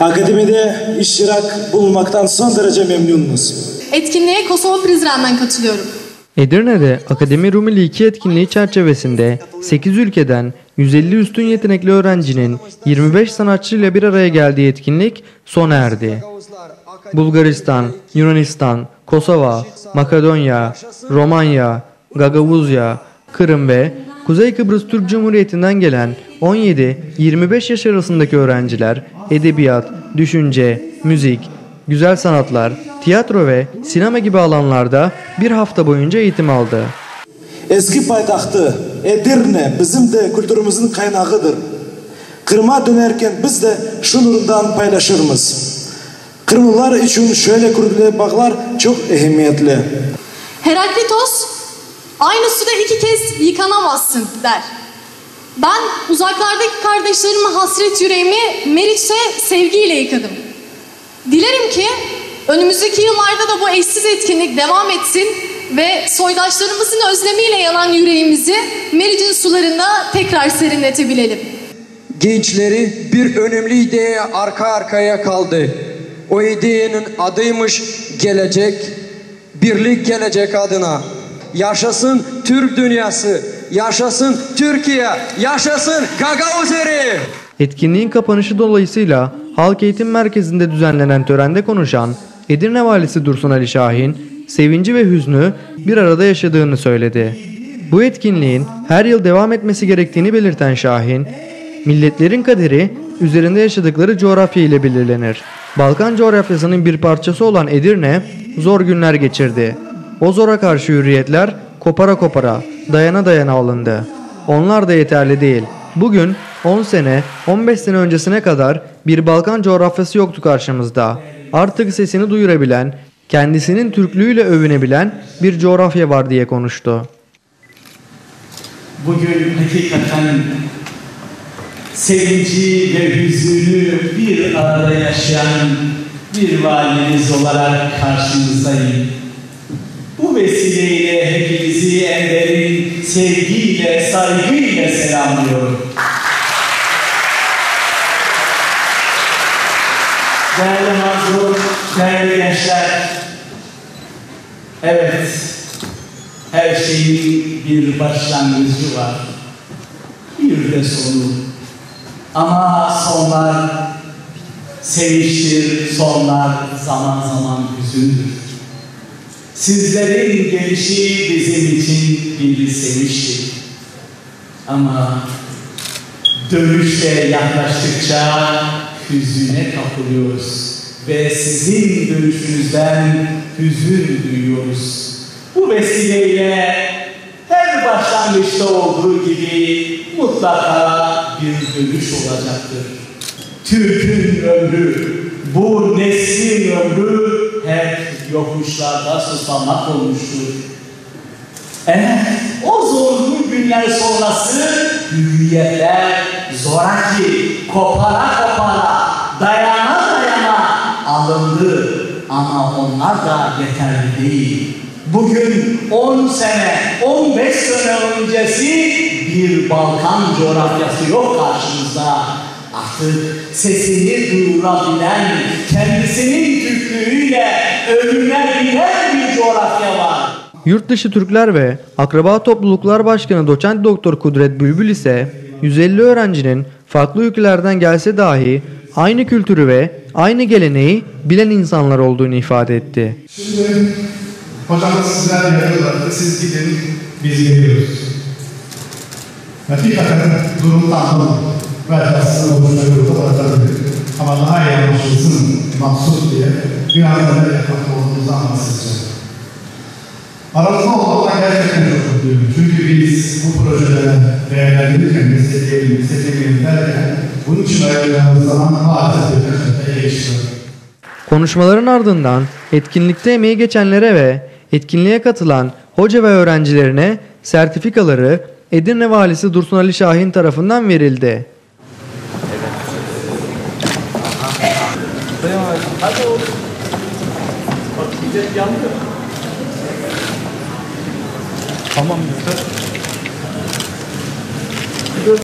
Akademide iştirak bulunmaktan son derece memnunuz. Etkinliğe Kosova Prizren'den katılıyorum. Edirne'de Akademi Rumeli 2 etkinliği çerçevesinde 8 ülkeden 150 üstün yetenekli öğrencinin 25 sanatçıyla bir araya geldiği etkinlik sona erdi. Bulgaristan, Yunanistan, Kosova, Makedonya, Romanya, Gagavuzya, Kırım ve Kuzey Kıbrıs Türk Cumhuriyeti'nden gelen 17-25 yaş arasındaki öğrenciler edebiyat, düşünce, müzik, güzel sanatlar, tiyatro ve sinema gibi alanlarda bir hafta boyunca eğitim aldı. Eski paytaxtı Edirne bizim de kültürümüzün kaynağıdır. Kırma dönerken biz de şu nurundan paylaşırız. Kırmızılar için şöyle kurulan bağlar çok ehemmiyetli. Heraklitos, aynı suda iki kez yıkanamazsın der. Ben uzaklardaki kardeşlerime hasret yüreğimi Meriç'te sevgiyle yıkadım. Dilerim ki önümüzdeki yıllarda da bu eşsiz etkinlik devam etsin ve soydaşlarımızın özlemiyle yanan yüreğimizi Meriç'in sularında tekrar serinletebilelim. Gençleri bir önemli ideye arka arkaya kaldı. O ideyenin adıymış gelecek, birlik gelecek adına. Yaşasın Türk dünyası, yaşasın Türkiye, yaşasın Gagauzeri. Etkinliğin kapanışı dolayısıyla Halk Eğitim Merkezi'nde düzenlenen törende konuşan Edirne Valisi Dursun Ali Şahin, sevinci ve hüznü bir arada yaşadığını söyledi. Bu etkinliğin her yıl devam etmesi gerektiğini belirten Şahin, milletlerin kaderi üzerinde yaşadıkları coğrafya ile belirlenir. Balkan coğrafyasının bir parçası olan Edirne zor günler geçirdi. O zora karşı hürriyetler kopara kopara, dayana dayana alındı. Onlar da yeterli değil. Bugün 10 sene, 15 sene öncesine kadar bir Balkan coğrafyası yoktu karşımızda. Artık sesini duyurabilen, kendisinin Türklüğüyle övünebilen bir coğrafya var diye konuştu. Bugün hakikaten sevinci ve hüzünü bir arada yaşayan bir valiniz olarak karşınızdayım. Bu vesileyle hepinizi en sevgiyle, saygıyla selamlıyorum. Değerli mazlum, değerli gençler, evet, her şeyin bir başlangıcı var, bir de sonu. Ama sonlar sevinçtir, sonlar zaman zaman hüzündür. Sizlerin gelişi bizim için bir sevinçtir. Ama dönüşte yaklaştıkça hüzüne kapılıyoruz ve sizin dönüşünüzden hüzün duyuyoruz. Bu vesileyle her başlangıçta olduğu gibi mutlaka bir dönüş olacaktır. Türk'ün ömrü, bu neslin ömrü hep yokuşlarda susamak olmuştur. Evet, o zorlu günler sonrası hürriyetler zoraki, kopara kopara, dayana dayana alındı. Ama onlar da yeterli değil. Bugün 10 sene, 15 sene öncesi bir Balkan coğrafyası yok karşımızda. Artık sesini duyurabilen, kendisinin Türklüğüyle övünebilen bir coğrafya var. Yurtdışı Türkler ve Akraba Topluluklar Başkanı Doçent Doktor Kudret Bülbül ise 150 öğrencinin farklı ülkelerden gelse dahi aynı kültürü ve aynı geleneği bilen insanlar olduğunu ifade etti. Şimdi hocamız sizler yapıyorlardı. Siz gidin, biz geliyoruz. Hakikaten durum tahmin velhasıl oluşuna göre olabilir. Ama daha iyi anlaşılsın mahsus diye ne yapmak olduğumuzu anlatacağım. Aramızda olmaktan gerçekten çok mutluyum. Çünkü biz bu projelere değerlendirirken, destekleyelim, destekleyelim derken bunun için ayırdığımız zaman maalesef bir geçiyor. Konuşmaların ardından etkinlikte emeği geçenlere ve etkinliğe katılan hoca ve öğrencilerine sertifikaları Edirne Valisi Dursun Ali Şahin tarafından verildi. Tamam.